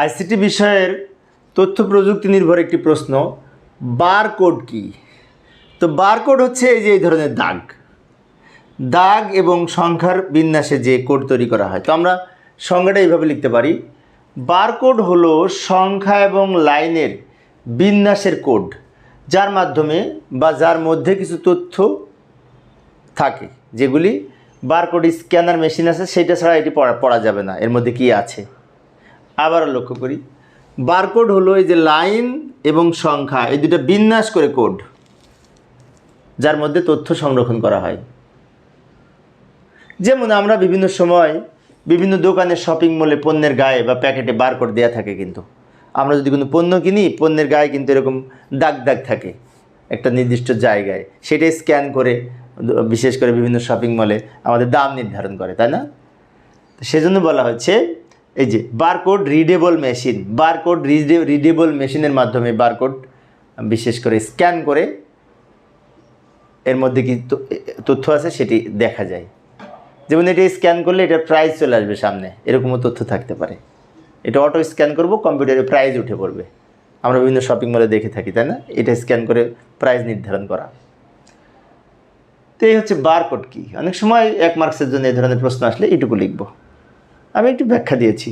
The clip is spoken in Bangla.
আইসিটি বিষয়ের তথ্য প্রযুক্তি নির্ভর একটি প্রশ্ন, বারকোড কি? তো বারকোড হচ্ছে এই যে এই ধরনের দাগ। দাগ এবং সংখ্যার বিন্যাসে যে কোড তৈরি করা হয়। তো আমরা সংখ্যাটা এইভাবে লিখতে পারি। বারকোড হলো সংখ্যা এবং লাইনের বিন্যাসের কোড, যার মাধ্যমে বা যার মধ্যে কিছু তথ্য থাকে, যেগুলি বারকোড স্ক্যানার মেশিন আছে সেটা ছাড়া এটি পড়া পড়া যাবে না। এর মধ্যে কি আছে? আবারও লক্ষ্য করি। বারকোড হলো এই যে লাইন এবং সংখ্যা, এই দুটো বিন্যাস করে কোড, যার মধ্যে তথ্য সংরক্ষণ করা হয়। যেমন আমরা বিভিন্ন সময় বিভিন্ন দোকানে শপিং মলে পণ্যের গায়ে বা প্যাকেটে বারকোড দেওয়া থাকে কিন্তু। আমরা যদি কোনো পণ্য কিনি, পণ্যের গায়ে কিন্তু এরকম দাগ দাগ থাকে একটা নির্দিষ্ট জায়গায়। সেটাই স্ক্যান করে, বিশেষ করে বিভিন্ন শপিং মলে আমাদের দাম নির্ধারণ করে, তাই না? সেজন্য বলা হচ্ছে এই যে barcode readable machine barcode readable মেশিনের মাধ্যমে বারকোড বিশেষ করে স্ক্যান করে এর মধ্যে কি তথ্য আছে সেটি দেখা যায়। যেমন এটা স্ক্যান করলে এটার প্রাইস চলে আসবে সামনে, এরকমও তথ্য থাকতে পারে। এটা অটো স্ক্যান করব কম্পিউটারে প্রাইস উঠে পড়বে। আমরা বিভিন্ন শপিং মলে দেখে থাকি, তাই না? এটা স্ক্যান করে প্রাইস নির্ধারণ করা। তো এই হচ্ছে বারকোড কি? অনেক সময় এক মার্কসের জন্য এই ধরনের প্রশ্ন আসলে এটুকু লিখব। আমি একটু ব্যাখ্যা দিয়েছি।